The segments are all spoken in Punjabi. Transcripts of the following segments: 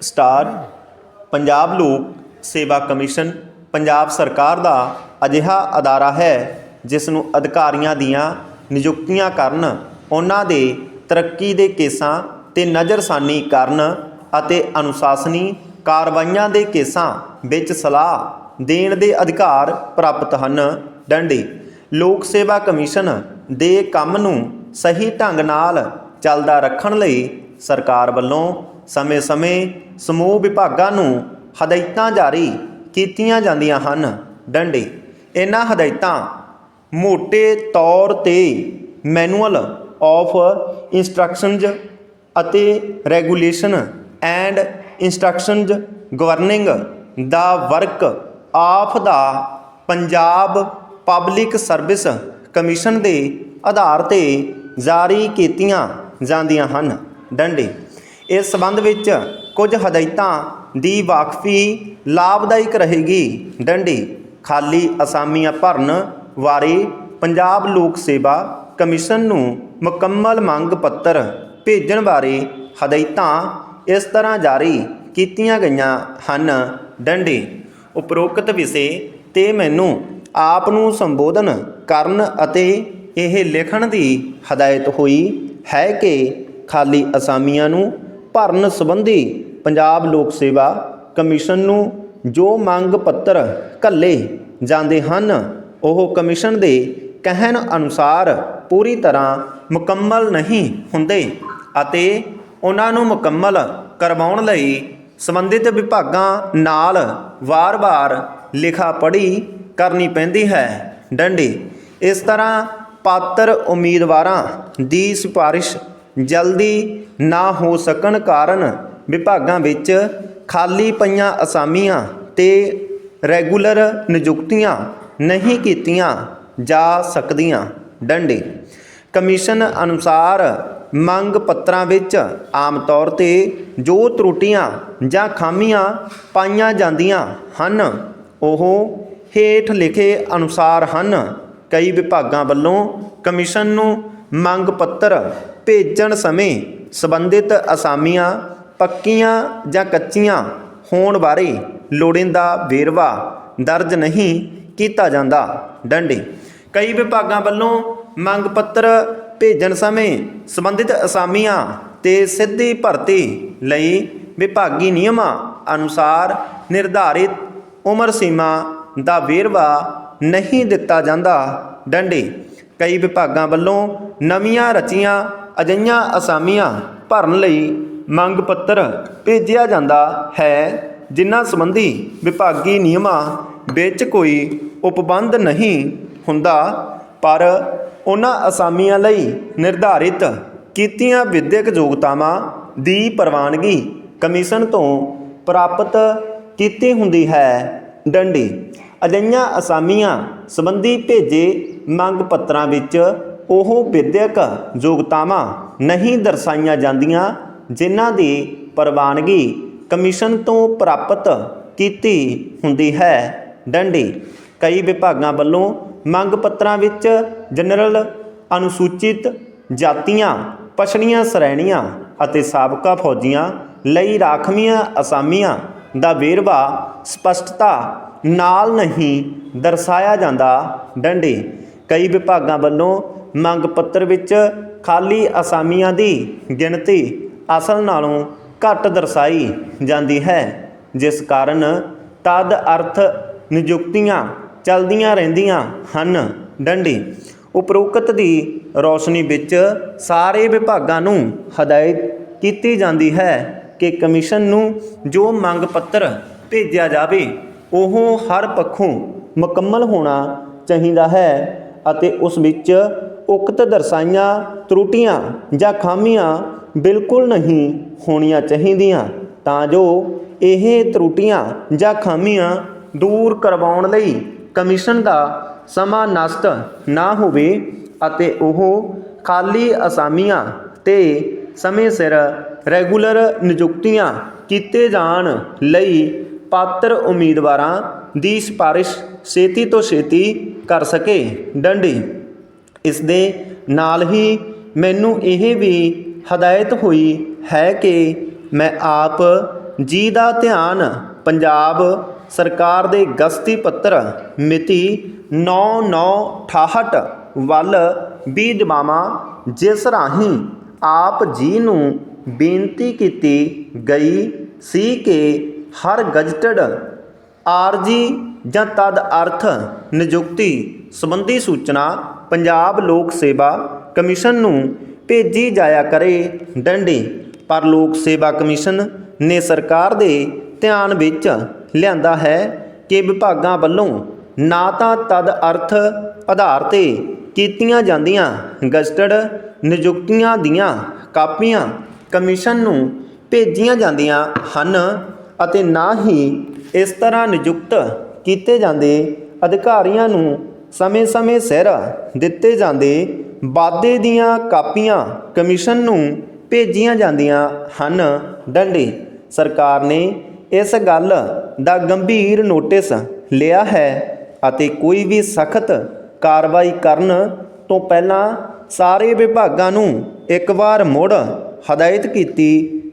ਸਟਾਰ, ਪੰਜਾਬ ਲੋਕ ਸੇਵਾ ਕਮਿਸ਼ਨ, ਪੰਜਾਬ ਸਰਕਾਰ ਦਾ ਅਜਿਹਾ ਅਦਾਰਾ ਹੈ ਜਿਸ ਨੂੰ ਅਧਿਕਾਰੀਆਂ ਦੀਆਂ ਨਿਯੁਕਤੀਆਂ ਕਰਨ ਉਹਨਾਂ ਦੇ ਤਰੱਕੀ ਦੇ ਕੇਸਾਂ ਤੇ ਨਜ਼ਰਸਾਨੀ ਕਰਨ ਅਤੇ ਅਨੁਸ਼ਾਸਨੀ ਕਾਰਵਾਈਆਂ ਦੇ ਕੇਸਾਂ ਵਿੱਚ ਸਲਾਹ ਦੇਣ ਦੇ ਅਧਿਕਾਰ ਪ੍ਰਾਪਤ ਹਨ। ਡੰਡੇ, ਲੋਕ ਸੇਵਾ ਕਮਿਸ਼ਨ ਦੇ ਕੰਮ ਨੂੰ ਸਹੀ ਢੰਗ ਨਾਲ ਚੱਲਦਾ ਰੱਖਣ ਲਈ ਸਰਕਾਰ ਵੱਲੋਂ ਸਮੇਂ-ਸਮੇਂ ਸਮੂਹ ਵਿਭਾਗਾਂ ਨੂੰ ਹਦਾਇਤਾਂ ਜਾਰੀ ਕੀਤੀਆਂ ਜਾਂਦੀਆਂ ਹਨ। ਡੰਡੇ। ਇਹਨਾਂ ਹਦਾਇਤਾਂ ਮੋٹے ਤੌਰ ਤੇ ਮੈਨੂਅਲ ਆਫ ਇੰਸਟਰਕਸ਼ਨਜ਼ ਅਤੇ regulation and instructions governing the work of the Punjab public service commission ਦੇ ਆਧਾਰ ਤੇ ਜਾਰੀ ਕੀਤੀਆਂ ਜਾਂਦੀਆਂ ਹਨ। ਡੰਡੇ। ਇਸ ਸੰਬੰਧ ਵਿੱਚ ਕੁਝ ਹਦਾਇਤਾਂ ਦੀ ਵਾਕਫੀ ਲਾਭਦਾਇਕ ਰਹੇਗੀ। ਡੰਡੀ, ਖਾਲੀ ਅਸਾਮੀਆਂ ਭਰਨ ਬਾਰੇ ਪੰਜਾਬ ਲੋਕ ਸੇਵਾ ਕਮਿਸ਼ਨ ਨੂੰ ਮੁਕੰਮਲ ਮੰਗ ਪੱਤਰ ਭੇਜਣ ਬਾਰੇ ਹਦਾਇਤਾਂ ਇਸ ਤਰ੍ਹਾਂ ਜਾਰੀ ਕੀਤੀਆਂ ਗਈਆਂ ਹਨ। ਡੰਡੀ, ਉਪਰੋਕਤ ਵਿਸ਼ੇ ਤੇ ਮੈਨੂੰ ਆਪ ਨੂੰ ਸੰਬੋਧਨ ਕਰਨ ਅਤੇ ਇਹ ਲਿਖਣ ਦੀ ਹਦਾਇਤ ਹੋਈ ਹੈ ਕਿ ਖਾਲੀ ਅਸਾਮੀਆਂ ਨੂੰ ਭਰਨ ਸੰਬੰਧੀ ਪੰਜਾਬ ਲੋਕ ਸੇਵਾ ਕਮਿਸ਼ਨ ਨੂੰ ਜੋ ਮੰਗ ਪੱਤਰ ਘੱਲੇ ਜਾਂਦੇ ਹਨ, ਉਹ ਕਮਿਸ਼ਨ ਦੇ ਕਹਿਣ ਅਨੁਸਾਰ ਪੂਰੀ ਤਰ੍ਹਾਂ ਮੁਕੰਮਲ ਨਹੀਂ ਹੁੰਦੇ ਅਤੇ ਉਹਨਾਂ ਨੂੰ ਮੁਕੰਮਲ ਕਰਵਾਉਣ ਲਈ ਸੰਬੰਧਿਤ ਵਿਭਾਗਾਂ ਨਾਲ ਵਾਰ-ਵਾਰ ਲਿਖਾ ਪੜ੍ਹੀ ਕਰਨੀ ਪੈਂਦੀ ਹੈ। ਡੰਡੀ, ਇਸ ਤਰ੍ਹਾਂ ਪਾਤਰ ਉਮੀਦਵਾਰਾਂ ਦੀ ਸਿਫਾਰਿਸ਼ ਜਲਦੀ ਨਾ ਹੋ ਸਕਣ ਕਾਰਨ ਵਿਭਾਗਾਂ ਵਿੱਚ ਖਾਲੀ ਪਈਆਂ ਅਸਾਮੀਆਂ ਤੇ ਰੈਗੂਲਰ ਨਿਯੁਕਤੀਆਂ ਨਹੀਂ ਕੀਤੀਆਂ ਜਾ ਸਕਦੀਆਂ। ਡੰਡੇ। ਕਮਿਸ਼ਨ ਅਨੁਸਾਰ ਮੰਗ ਪੱਤਰਾਂ ਵਿੱਚ ਆਮ ਤੌਰ ਤੇ ਜੋ ਤਰੁੱਟੀਆਂ ਜਾਂ ਖਾਮੀਆਂ ਪਾਈਆਂ ਜਾਂਦੀਆਂ ਹਨ, ਉਹ ਹੇਠ ਲਿਖੇ ਅਨੁਸਾਰ ਹਨ। ਕਈ ਵਿਭਾਗਾਂ ਵੱਲੋਂ ਕਮਿਸ਼ਨ ਨੂੰ ਮੰਗ ਪੱਤਰ ਭੇਜਣ ਸਮੇਂ ਸੰਬੰਧਿਤ ਅਸਾਮੀਆਂ, ਪੱਕੀਆਂ ਜਾਂ ਕੱਚੀਆਂ ਹੋਣ ਬਾਰੇ ਲੋੜੀਂਦਾ ਵੇਰਵਾ ਦਰਜ ਨਹੀਂ ਕੀਤਾ ਜਾਂਦਾ। ਡੰਡੇ। ਕਈ ਵਿਭਾਗਾਂ ਵੱਲੋਂ ਮੰਗ ਪੱਤਰ ਭੇਜਣ ਸਮੇਂ ਸੰਬੰਧਿਤ ਅਸਾਮੀਆਂ ਤੇ ਸਿੱਧੀ ਭਰਤੀ ਲਈ ਵਿਭਾਗੀ ਨਿਯਮਾਂ ਅਨੁਸਾਰ ਨਿਰਧਾਰਿਤ ਉਮਰ ਸੀਮਾ ਦਾ ਵੇਰਵਾ ਨਹੀਂ ਦਿੱਤਾ ਜਾਂਦਾ। ਡੰਡੇ। ਕਈ ਵਿਭਾਗਾਂ ਵੱਲੋਂ ਨਵੀਆਂ ਰਚੀਆਂ ਅਜਈਆਂ ਅਸਾਮੀਆਂ ਭਰਨ ਲਈ ਮੰਗ ਪੱਤਰ ਭੇਜਿਆ ਜਾਂਦਾ ਹੈ, ਜਿਨ੍ਹਾਂ ਸੰਬੰਧੀ ਵਿਭਾਗੀ ਨਿਯਮਾਂ ਵਿੱਚ ਕੋਈ ਉਪਬੰਧ ਨਹੀਂ ਹੁੰਦਾ, ਪਰ ਉਹਨਾਂ ਅਸਾਮੀਆਂ ਲਈ ਨਿਰਧਾਰਿਤ ਕੀਤੀਆਂ ਵਿਦਿਅਕ ਯੋਗਤਾਵਾਂ ਦੀ ਪ੍ਰਵਾਨਗੀ ਕਮਿਸ਼ਨ ਤੋਂ ਪ੍ਰਾਪਤ ਕੀਤੀ ਹੁੰਦੀ ਹੈ। ਡੰਡੀ ਅਜਈਆਂ ਅਸਾਮੀਆਂ ਸੰਬੰਧੀ ਭੇਜੇ ਮੰਗ ਪੱਤਰਾਂ ਵਿੱਚ ਉਹ ਵਿਦਿਅਕ ਯੋਗਤਾਵਾਂ ਨਹੀਂ ਦਰਸਾਈਆਂ ਜਾਂਦੀਆਂ, ਜਿਨ੍ਹਾਂ ਦੀ ਪ੍ਰਵਾਨਗੀ ਕਮਿਸ਼ਨ ਤੋਂ ਪ੍ਰਾਪਤ ਕੀਤੀ ਹੁੰਦੀ ਹੈ। ਡੰਡੀ, ਕਈ ਵਿਭਾਗਾਂ ਵੱਲੋਂ ਮੰਗ ਪੱਤਰਾਂ ਵਿੱਚ ਜਨਰਲ, ਅਨੁਸੂਚਿਤ ਜਾਤੀਆਂ, ਪਛੜੀਆਂ ਸ਼੍ਰੇਣੀਆਂ ਅਤੇ ਸਾਬਕਾ ਫੌਜੀਆਂ ਲਈ ਰਾਖਵੀਆਂ ਅਸਾਮੀਆਂ ਦਾ ਵੇਰਵਾ ਸਪਸ਼ਟਤਾ ਨਾਲ ਨਹੀਂ ਦਰਸਾਇਆ ਜਾਂਦਾ। ਡੰਡੇ, ਕਈ ਵਿਭਾਗਾਂ ਵੱਲੋਂ ਮੰਗ ਪੱਤਰ ਵਿੱਚ ਖਾਲੀ ਅਸਾਮੀਆਂ ਦੀ ਗਿਣਤੀ ਅਸਲ ਨਾਲੋਂ ਘੱਟ ਦਰਸਾਈ ਜਾਂਦੀ ਹੈ, ਜਿਸ ਕਾਰਨ ਤਦ ਅਰਥ ਨਿਯੁਕਤੀਆਂ ਚਲਦੀਆਂ ਰਹਿੰਦੀਆਂ ਹਨ। ਡੰਡੀ, ਉਪਰੋਕਤ ਦੀ ਰੌਸ਼ਨੀ ਵਿੱਚ ਸਾਰੇ ਵਿਭਾਗਾਂ ਨੂੰ ਹਦਾਇਤ ਕੀਤੀ ਜਾਂਦੀ ਹੈ ਕਿ ਕਮਿਸ਼ਨ ਨੂੰ ਜੋ ਮੰਗ ਪੱਤਰ ਭੇਜਿਆ ਜਾਵੇ ਉਹ ਹਰ ਪੱਖੋਂ ਮੁਕੰਮਲ ਹੋਣਾ ਚਾਹੀਦਾ ਹੈ ਅਤੇ ਉਸ ਵਿੱਚ ਉਕਤ ਦਰਸਾਈਆਂ, ਤਰੁੱਟੀਆਂ ਜਾਂ ਖਾਮੀਆਂ ਬਿਲਕੁਲ ਨਹੀਂ ਹੋਣੀਆਂ ਚਾਹੀਦੀਆਂ, ਤਾਂ ਜੋ ਇਹ ਤਰੁੱਟੀਆਂ ਜਾਂ ਖਾਮੀਆਂ ਦੂਰ ਕਰਵਾਉਣ ਲਈ ਕਮਿਸ਼ਨ ਦਾ ਸਮਾਂ ਨਸ਼ਟ ਨਾ ਹੋਵੇ ਅਤੇ ਉਹ ਖਾਲੀ ਅਸਾਮੀਆਂ ਤੇ ਸਮੇਂ ਸਿਰ ਰੈਗੂਲਰ ਨਿਯੁਕਤੀਆਂ ਕੀਤੇ ਜਾਣ ਲਈ ਪਾਤਰ ਉਮੀਦਵਾਰਾਂ ਦੀ ਸਿਫਾਰਿਸ਼ ਛੇਤੀ ਤੋਂ ਛੇਤੀ ਕਰ ਸਕੇ। ਡੰਡੀ, ਇਸ ਦੇ ਨਾਲ ਹੀ ਮੈਨੂੰ ਇਹ ਵੀ ਹਦਾਇਤ ਹੋਈ ਹੈ ਕਿ ਮੈਂ ਆਪ ਜੀ ਦਾ ਧਿਆਨ ਪੰਜਾਬ ਸਰਕਾਰ ਦੇ ਗਸਤੀ ਪੱਤਰ ਮਿਤੀ 9968 ਵੱਲ ਵੀ ਦਿਵਾਵਾਂ ਜਿਸ ਰਾਹੀਂ ਆਪ ਜੀ ਨੂੰ ਬੇਨਤੀ ਕੀਤੀ ਗਈ ਸੀ ਕਿ ਹਰ ਗਜਟਡ ਆਰਜੀ ਜਾਂ ਤਦ ਅਰਥ ਨਿਯੁਕਤੀ ਸੰਬੰਧੀ ਸੂਚਨਾ ਪੰਜਾਬ ਲੋਕ ਸੇਵਾ ਕਮਿਸ਼ਨ ਨੂੰ ਭੇਜੀ ਜਾਇਆ ਕਰੇ। ਡੰਡੀ, ਪਰ ਲੋਕ ਸੇਵਾ ਕਮਿਸ਼ਨ ਨੇ ਸਰਕਾਰ ਦੇ ਧਿਆਨ ਵਿੱਚ ਲਿਆਂਦਾ ਹੈ ਕਿ ਵਿਭਾਗਾਂ ਵੱਲੋਂ ਨਾ ਤਾਂ ਤਦ ਅਰਥ ਆਧਾਰ ਤੇ ਕੀਤੀਆਂ ਜਾਂਦੀਆਂ ਗਜ਼ਟਡ ਨਿਯੁਕਤੀਆਂ ਦੀਆਂ ਕਾਪੀਆਂ ਕਮਿਸ਼ਨ ਨੂੰ ਭੇਜੀਆਂ ਜਾਂਦੀਆਂ ਹਨ ਅਤੇ ਨਾ ਹੀ ਇਸ ਤਰ੍ਹਾਂ ਨਿਯੁਕਤ ਕੀਤੇ ਜਾਂਦੇ ਅਧਿਕਾਰੀਆਂ ਨੂੰ ਸਮੇਂ-ਸਮੇਂ ਸਿਰ ਦਿੱਤੇ ਜਾਂਦੇ ਵਾਅਦੇ ਦੀਆਂ ਕਾਪੀਆਂ ਕਮਿਸ਼ਨ ਨੂੰ ਭੇਜੀਆਂ ਜਾਂਦੀਆਂ ਹਨ। ਡੰਡੇ, ਸਰਕਾਰ ਨੇ ਇਸ ਗੱਲ ਦਾ ਗੰਭੀਰ ਨੋਟਿਸ ਲਿਆ ਹੈ ਅਤੇ ਕੋਈ ਵੀ ਸਖਤ ਕਾਰਵਾਈ ਕਰਨ ਤੋਂ ਪਹਿਲਾਂ ਸਾਰੇ ਵਿਭਾਗਾਂ ਨੂੰ ਇੱਕ ਵਾਰ ਮੁੜ ਹਦਾਇਤ ਕੀਤੀ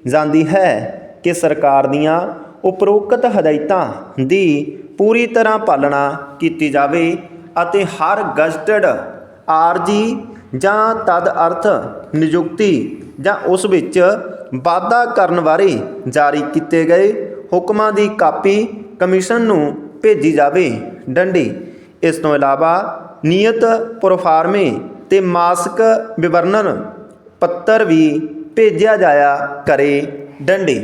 ਜਾਂਦੀ ਹੈ। ਕਿ ਸਰਕਾਰ ਦੀਆਂ ਉਪਰੋਕਤ ਹਦਾਇਤਾਂ ਦੀ ਪੂਰੀ ਤਰ੍ਹਾਂ ਪਾਲਣਾ ਕੀਤੀ ਜਾਵੇ ਅਤੇ ਹਰ ਗਜ਼ਟਡ ਆਰਜੀ ਜਾਂ ਤਦ ਅਰਥ ਨਿਯੁਕਤੀ ਜਾਂ ਉਸ ਵਿੱਚ ਵਾਧਾ ਕਰਨ ਬਾਰੇ ਜਾਰੀ ਕੀਤੇ ਗਏ ਹੁਕਮਾਂ ਦੀ ਕਾਪੀ ਕਮਿਸ਼ਨ ਨੂੰ ਭੇਜੀ ਜਾਵੇ। ਡੰਡੀ, ਇਸ ਤੋਂ ਇਲਾਵਾ ਨਿਯਤ ਪ੍ਰੋਫਾਰਮੇ ਤੇ ਮਾਸਕ ਵਿਵਰਣਨ ਪੱਤਰ ਵੀ ਭੇਜਿਆ ਜਾਇਆ ਕਰੇ। ਡੰਡੇ